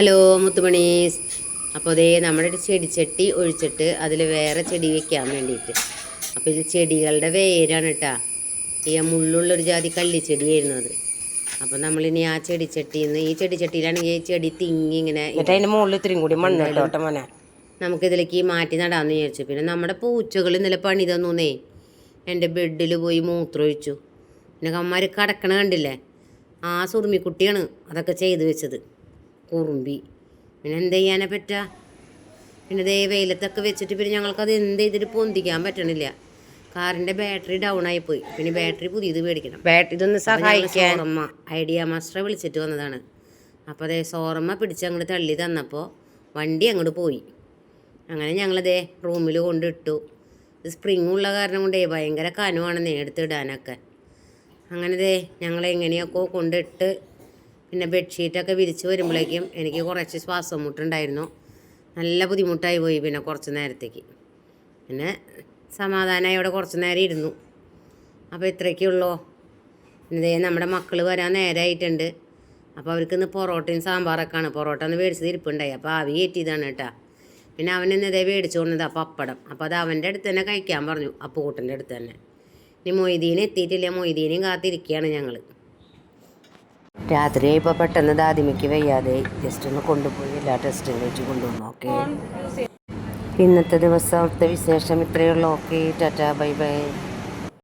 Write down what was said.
Hello മുത്തുമണീസ് അപ്പോൾ അതേ നമ്മുടെ ഒരു ചെടിച്ചട്ടി ഒഴിച്ചിട്ട് അതിൽ വേറെ ചെടി വെക്കാൻ വേണ്ടിയിട്ട്. അപ്പോൾ ഇത് ചെടികളുടെ വേരാണ് കേട്ടാ. ഈ മുള്ളുള്ളൊരു ജാതി കള്ളിച്ചെടിയായിരുന്നു അത്. അപ്പോൾ നമ്മളിനി ആ ചെടിച്ചട്ടിയിൽ നിന്ന് ഈ ചെടി ചെടിച്ചട്ടിയിലാണെങ്കിൽ ഈ ചെടി തിങ്ങി ഇങ്ങനെ അതിന്റെ മുകളിൽ ഇത്രയും കൂടി മണ്ണ് നമുക്കിതിലേക്ക് മാറ്റി നടാമെന്ന് വിചാരിച്ചു. പിന്നെ നമ്മുടെ പൂച്ചകൾ ഇന്നലെ പണി തന്നൂന്നേ. എന്റെ ബെഡിൽ പോയി മൂത്രമൊഴിച്ചു. പിന്നെ കമ്മാർ കടക്കണ കണ്ടില്ലേ? ആ സുറുമിക്കുട്ടിയാണ് അതൊക്കെ ചെയ്തു വെച്ചത്. കുറുമ്പി. പിന്നെ എന്ത് ചെയ്യാനെ പറ്റുക പിന്നെ ദേ വെയിലത്തൊക്കെ വെച്ചിട്ട് പിന്നെ ഞങ്ങൾക്കത് എന്ത് ചെയ്തിട്ട് പൊന്തിക്കാൻ പറ്റണില്ല. കാറിന്റെ ബാറ്ററി ഡൗൺ ആയിപ്പോയി പിന്നെ ബാറ്ററി പുതിയത് മേടിക്കണം. ബാറ്ററി ഇതൊന്ന് സഹായിക്കാൻ. സോറമ്മ ഐഡിയ മാസ്റ്ററെ വിളിച്ചിട്ട് വന്നതാണ്. അപ്പോൾ അതേ സോറമ്മ പിടിച്ച് അങ്ങോട്ട് തള്ളി തന്നപ്പോൾ വണ്ടി അങ്ങോട്ട് പോയി. അങ്ങനെ ഞങ്ങളതേ റൂമിൽ കൊണ്ടിട്ടു. സ്പ്രിംഗ് സ്പ്രിങ് ഉള്ള കാരണം കൊണ്ടേ ഭയങ്കര കനുവാണ് നേടുത്തിടാനൊക്കെ അങ്ങനെ ദേ ഞങ്ങൾ എങ്ങനെയൊക്കെ കൊണ്ടിട്ട് പിന്നെ ബെഡ്ഷീറ്റൊക്കെ വിരിച്ച് വരുമ്പോഴേക്കും എനിക്ക് കുറച്ച് ശ്വാസം മുട്ടുണ്ടായിരുന്നു നല്ല ബുദ്ധിമുട്ടായി പോയി പിന്നെ കുറച്ച് നേരത്തേക്ക്. പിന്നെ സമാധാനമായി അവിടെ കുറച്ച് നേരം ഇരുന്നു. അപ്പോൾ ഇത്രയൊക്കെയുള്ളൂ പിന്നെ ദേ നമ്മുടെ മക്കൾ വരാൻ നേരമായിട്ടുണ്ട് അപ്പോൾ അവർക്ക് ഇന്ന് പൊറോട്ടയും സാമ്പാറൊക്കെയാണ് പൊറോട്ട ഒന്ന് മേടിച്ചത് ഇരിപ്പുണ്ടായി. അപ്പോൾ ആവി കയറ്റിയതാണ് കേട്ടോ. പിന്നെ അവൻ ഇന്ന് ഇതേ മേടിച്ചു കൊണ്ടത് പപ്പടം. അപ്പോൾ അത് അവന്റെ അടുത്ത് തന്നെ കഴിക്കാൻ പറഞ്ഞു. അപ്പൂട്ടന്റെ അടുത്ത് തന്നെ. ഇനി മൊയ്തീൻ എത്തിയിട്ടില്ല. മൊയ്തീനെയും കാത്തിരിക്കുകയാണ് ഞങ്ങൾ രാത്രി ഇപ്പോൾ പെട്ടെന്ന് ദാദിമയ്ക്ക് വയ്യാതെ ജസ്റ്റ് ഒന്ന് കൊണ്ടുപോയി എല്ലാ ടെസ്റ്റും കഴിച്ച് കൊണ്ടുവന്നു ഓക്കെ ഇന്നത്തെ ദിവസത്തെ വിശേഷം ഇത്രയേ ഉള്ളൂ ഓക്കെ ടാറ്റാ ബൈ ബൈ